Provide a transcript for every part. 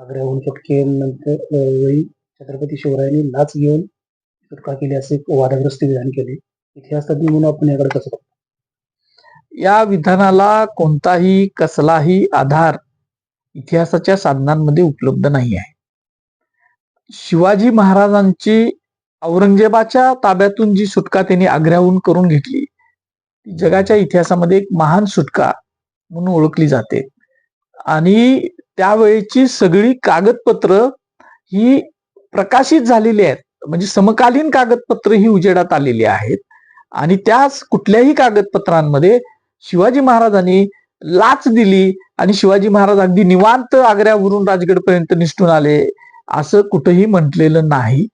आग्र्याहून सुटकेनंतर वेळी छत्रपती शिवरायांनी लाच घेऊन सुटका केली असे वादग्रस्त विधान केले. इतिहास तज्ञ म्हणून आपण याकडे कसं या विधानाला कोणताही कसलाही आधार इतिहासाच्या साधनांमध्ये उपलब्ध नाही आहे. शिवाजी महाराजांची औरंगजेबाच्या ताब्यातून जी सुटका त्यांनी आग्र्याहून करून घेतली ती जगाच्या इतिहासामध्ये एक महान सुटका म्हणून ओळखली जाते. आणि त्यावेळेची सगळी कागदपत्र ही प्रकाशित झालेली आहेत. म्हणजे समकालीन कागदपत्र ही उजेडात आलेली आहेत. आणि त्याच कुठल्याही कागदपत्रांमध्ये शिवाजी महाराजांनी लाच दिली आणि शिवाजी महाराज अगदी निवांत आग्र्यावरून राजगडपर्यंत निष्ठून आले असं कुठंही म्हटलेलं नाही.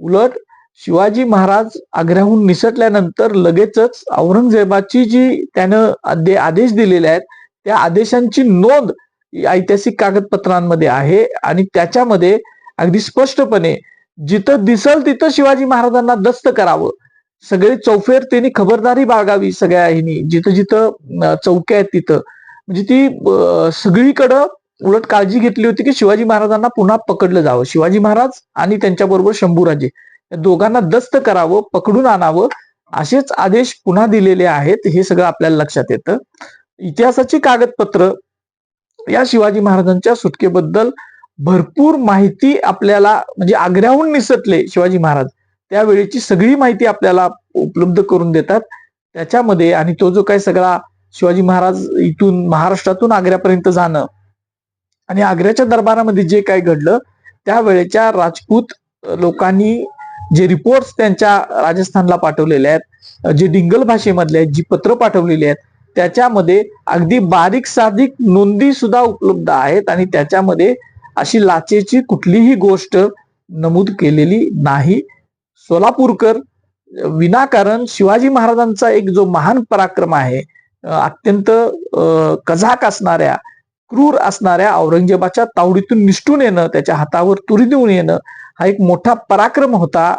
उलट शिवाजी महाराज आग्र्याहून निसटल्यानंतर लगेचच औरंगजेबाची जी त्यानं आदेश दिलेले आहेत त्या आदेशांची नोंद ऐतिहासिक कागदपत्रांमध्ये आहे आणि त्याच्यामध्ये अगदी स्पष्टपणे जिथं दिसल तिथं शिवाजी महाराजांना दस्त करावं. सगळे चौफेर त्यांनी खबरदारी बाळगावी सगळ्या ह्यांनी. जिथं जिथं चौक्या आहेत तिथं. म्हणजे ती सगळीकडं उलट काळजी घेतली होती की शिवाजी महाराजांना पुन्हा पकडलं जावं. शिवाजी महाराज आणि त्यांच्याबरोबर शंभूराजे या दोघांना दस्त करावं पकडून आणावं असेच आदेश पुन्हा दिलेले आहेत. हे सगळं आपल्याला लक्षात येतं. इतिहासाची कागदपत्र या शिवाजी महाराजांच्या सुटकेबद्दल भरपूर माहिती आपल्याला म्हणजे आग्र्याहून निसटले शिवाजी महाराज. त्यावेळेची सगळी माहिती आपल्याला उपलब्ध करून देतात. त्याच्यामध्ये आणि तो जो काही सगळा शिवाजी महाराज इथून महाराष्ट्रातून आग्र्यापर्यंत जाणं आणि आग्र्याच्या दरबारामध्ये जे काही घडलं त्यावेळेच्या राजपूत लोकांनी जे रिपोर्ट्स त्यांच्या राजस्थानला पाठवलेले आहेत जे डिंगल भाषेमधले आहेत जी पत्र पाठवलेली आहेत त्याच्यामध्ये अगदी बारीक साधिक नोंदी सुद्धा उपलब्ध आहेत आणि त्याच्यामध्ये अशी लाचेची कुठलीही गोष्ट नमूद केलेली नाही. सोलापूरकर विनाकारण शिवाजी महाराजांचा एक जो महान पराक्रम आहे अत्यंत कझाक असणाऱ्या क्रूर असणाऱ्या औरंगजेबाच्या तावडीतून निष्ठून येणं त्याच्या हातावर तुरी देऊन येणं हा एक मोठा पराक्रम होता.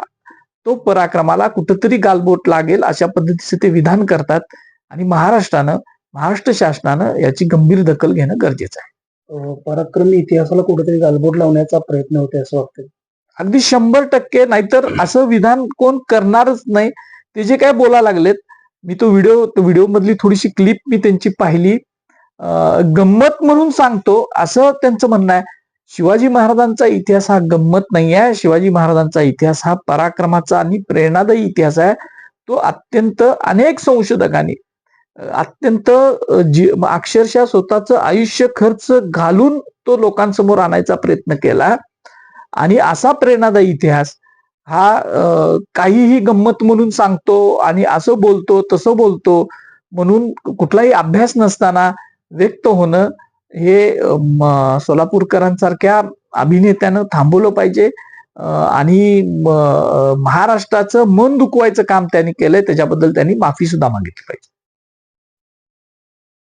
तो पराक्रमाला कुठंतरी गालबोट लागेल अशा पद्धतीचे ते विधान करतात. आणि महाराष्ट्रानं महाराष्ट्र शासनानं याची गंभीर दखल घेणं गरजेचं आहे. पराक्रमी इतिहासाला कुठेतरी गालबोट लावण्याचा प्रयत्न होते असं वाटतं अगदी शंभर टक्के नाहीतर असं विधान कोण करणारच नाही. ते जे काय बोला लागलेत मी तो व्हिडिओ तो व्हिडिओ मधली थोडीशी क्लिप मी त्यांची पाहिली. गंमत म्हणून सांगतो असं त्यांचं म्हणणं आहे. शिवाजी महाराजांचा इतिहास हा गंमत नाही आहे शिवाजी महाराजांचा इतिहास हा पराक्रमाचा आणि प्रेरणादायी इतिहास आहे. तो अत्यंत अनेक संशोधकांनी अत्यंत जी अक्षरशः स्वतःचं आयुष्य खर्च घालून तो लोकांसमोर आणायचा प्रयत्न केला. आणि असा प्रेरणादायी इतिहास हा काहीही गंमत म्हणून सांगतो आणि असं बोलतो तसं बोलतो म्हणून कुठलाही अभ्यास नसताना व्यक्त होणं हे म- सोलापूरकरांसारख्या अभिनेत्यानं थांबवलं पाहिजे. आणि महाराष्ट्राचं मन दुखवायचं काम त्यांनी केलंय त्याच्याबद्दल त्यांनी माफी सुद्धा मागितली पाहिजे.